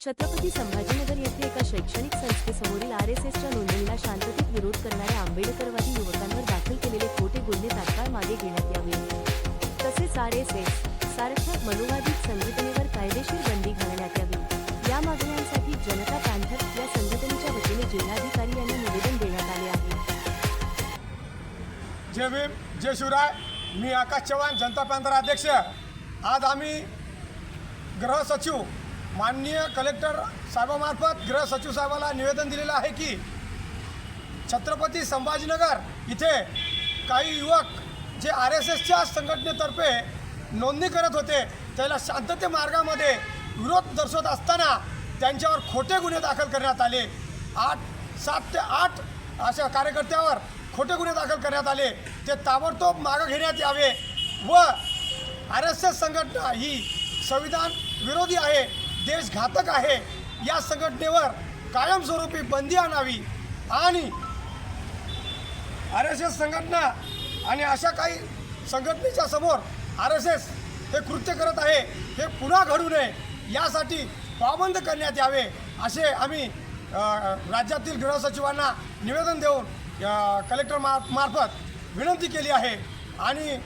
छत्रपती संभाजीनगर येथे एका शैक्षणिक संस्थेसमोरील आर एस एसच्या नोंदणीला शांततेत विरोध करणाऱ्या आंबेडकरवादी युवकांवर दाखल केलेले खोटे गुन्हे तात्काळ मागे घेण्यात यावे. तसेच आर एस एस सारख्या मनोवादी संघटनेवर कायदेशीर बंदी घालण्यात यावी. या मागण्यांसाठी जनता पॅन्थर या संघटनेच्या वतीने जिल्हाधिकारी यांनी निवेदन देण्यात आले आहे. जय भीम जय शिवराय. मी आकाश चव्हाण जनता पॅन्थर अध्यक्ष. आज आम्ही गृह सचिव माननीय कलेक्टर साहेबामार्फत गृह सचिव साहेबाला निवेदन दिलेलं आहे की छत्रपती संभाजीनगर इथे काही युवक जे आर एस एसच्या संघटनेतर्फे नोंदणी करत होते त्याला शांतते मार्गामध्ये विरोध दर्शवत असताना त्यांच्यावर खोटे गुन्हे दाखल करण्यात आले. आठ सात ते आठ अशा कार्यकर्त्यावर खोटे गुन्हे दाखल करण्यात आले. ते ताबडतोब मागं घेण्यात यावे व आर एस एस संघटना ही संविधान विरोधी आहे. देशघातक आहे. या संघटनेवर कायमस्वरूपी बंदी आणावी आणि आर एस एस संघटना आणि अशा काही संघटनेच्या समोर आर एस एस हे कृत्य करत आहे हे पुन्हा घडू नये यासाठी पाबंद करण्यात यावे असे आम्ही राज्यातील राज्यातील गृहसचिवांना निवेदन देऊन कलेक्टर मार मार्फत विनंती केली आहे. आणि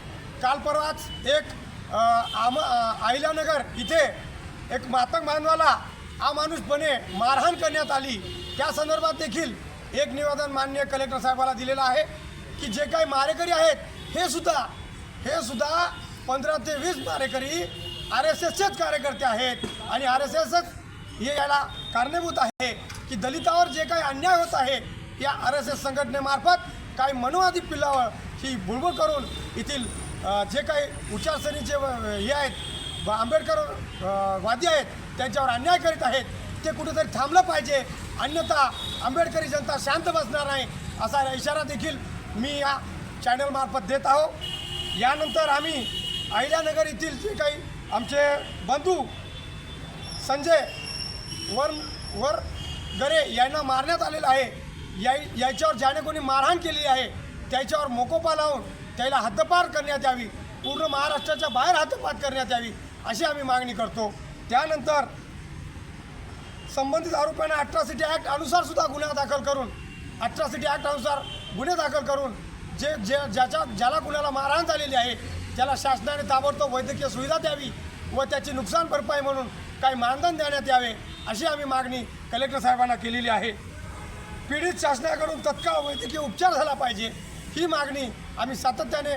काल परवाच एक आम अहिल्यानगर इथे एक मातंग बांधवाला अमानुषपणे मारहाण करण्यात आली. त्या संदर्भात देखील एक निवेदन मान्य कलेक्टर साहेबाला दिलेलं आहे की जे काही मारेकरी आहेत हे सुद्धा हे सुद्धा पंधरा ते वीस मारेकरी आर एस एसचेच कार्यकर्ते आहेत आणि आर एस एसच हे याला कारणीभूत आहे की दलितावर जे काही अन्याय होत आहे या आर एस एस संघटनेमार्फत काही मनोवादी पिल्लावर ही बुळबुळ करून येथील जे काही विचारसरणीचे व- हे आहेत आंबेडकर वादी आहेत त्यांच्यावर अन्याय करीत आहेत ते कुठेतरी थांबलं पाहिजे. अन्यथा आंबेडकरी जनता शांत बसणार नाही असा इशारा देखील मी या चॅनलमार्फत देत आहो. यानंतर आम्ही अहिल्यानगर येथील जे काही आमचे बंधू संजय वर वर गरे यांना मारण्यात आलेलं आहे. या याच्यावर ज्याने कोणी मारहाण केली आहे त्याच्यावर मोकोपा लावून त्याला हद्दपार करण्यात यावी. पूर्ण महाराष्ट्राच्या बाहेर हद्दपार करण्यात यावी. अशी आम्ही मागणी करतो. त्यानंतर संबंधित दारुपाने अठरा सिटी ॲक्ट अनुसारसुद्धा गुन्हा दाखल करून अठरा ॲक्ट अनुसार गुन्हे दाखल करून जे जे ज्याच्या ज्याला कुणाला मारहाण झालेली आहे त्याला शासनाने ताबडतोब वैद्यकीय सुविधा द्यावी व त्याची नुकसान भरपाई म्हणून काही मानधन देण्यात यावे अशी आम्ही मागणी कलेक्टर साहेबांना केलेली आहे. पीडित शासनाकडून तत्काळ वैद्यकीय उपचार झाला पाहिजे ही मागणी आम्ही सातत्याने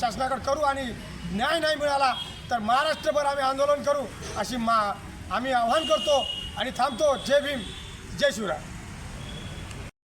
शासनाकडे करू आणि न्याय नाही मिळाला तर महाराष्ट्रभर आम्ही आंदोलन करू अशी मा आम्ही आव्हान करतो आणि थांबतो. जय भीम जय शिवराय.